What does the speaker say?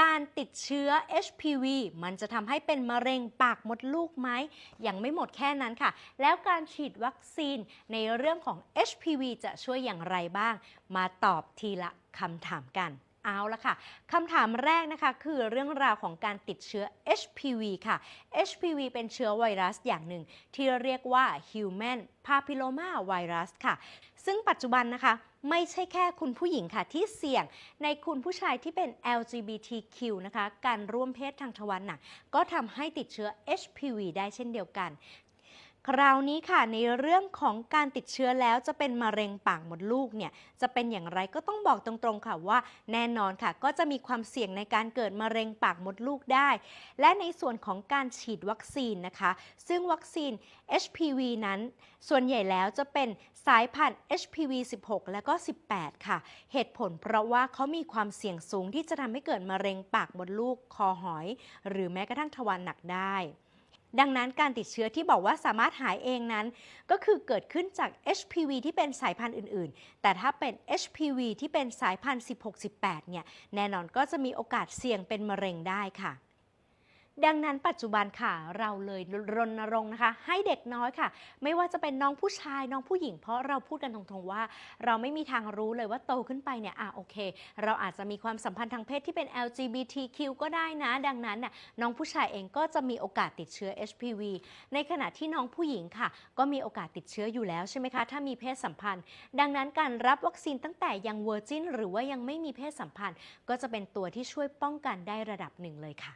การติดเชื้อ HPV มันจะทำให้เป็นมะเร็งปากมดลูกไหมยังไม่หมดแค่นั้นค่ะ แล้วการฉีดวัคซีนในเรื่องของ HPV จะช่วยอย่างไรบ้าง มาตอบทีละคำถามกัน เอาละค่ะคำถามแรกนะคะ คือเรื่องราวของการติดเชื้อ HPV ค่ะ HPV เป็นเชื้อไวรัสอย่างหนึ่ง ที่เรียกว่า Human Papilloma Virus ค่ะ ซึ่งปัจจุบันนะคะไม่ใช่แค่คุณผู้หญิงค่ะที่เสี่ยง ในคุณผู้ชายที่เป็น LGBTQ นะคะ การร่วมเพศทางทวารหนักก็ทำให้ติดเชื้อ HPV ได้เช่นเดียวกัน คราวนี้ค่ะในเรื่องของการติดเชื้อแล้วจะเป็นมะเร็งปากมดลูกเนี่ยจะเป็นอย่างไรก็ต้องบอกตรงๆค่ะว่า แน่นอนค่ะ ก็จะมีความเสี่ยงในการเกิดมะเร็งปากมดลูกได้ และในส่วนของการฉีดวัคซีนนะคะ ซึ่งวัคซีน HPV นั้น ส่วนใหญ่แล้วจะเป็นสายพันธุ์ HPV 16 และก็ 18 ค่ะ เหตุผลเพราะว่าเขามีความเสี่ยงสูงที่จะทำให้เกิดมะเร็งปากมดลูกคอหอย หรือแม้กระทั่งทวารหนักได้ ดังนั้นการติดเชื้อที่บอกว่าสามารถหายเองนั้น ก็คือเกิดขึ้นจาก HPV ที่เป็นสายพันธุ์อื่น ๆ แต่ถ้าเป็น HPV ที่เป็นสายพันธุ์ 16-18 เนี่ย แน่นอนก็จะมีโอกาสเสี่ยงเป็นมะเร็งได้ค่ะ ดังนั้นปัจจุบันค่ะเราเลยรณรงค์นะคะ ให้เด็กน้อยค่ะ ไม่ว่าจะเป็นน้องผู้ชายน้องผู้หญิง เพราะเราพูดกันตรงๆว่า เราไม่มีทางรู้เลยว่าโตขึ้นไปเนี่ยอะโอเค เราอาจจะมีความสัมพันธ์ทางเพศที่เป็น LGBTQ ก็ได้นะ ดังนั้นน่ะน้องผู้ชายเองก็จะมีโอกาสติดเชื้อ HPV ในขณะที่น้องผู้หญิงค่ะ ก็มีโอกาสติดเชื้ออยู่แล้วใช่ไหมคะ ถ้ามีเพศสัมพันธ์ ดังนั้นการรับวัคซีนตั้งแต่ยังเวอร์จินหรือว่ายังไม่มีเพศสัมพันธ์ ก็จะเป็นตัวที่ช่วยป้องกันได้ระดับหนึ่งเลยค่ะ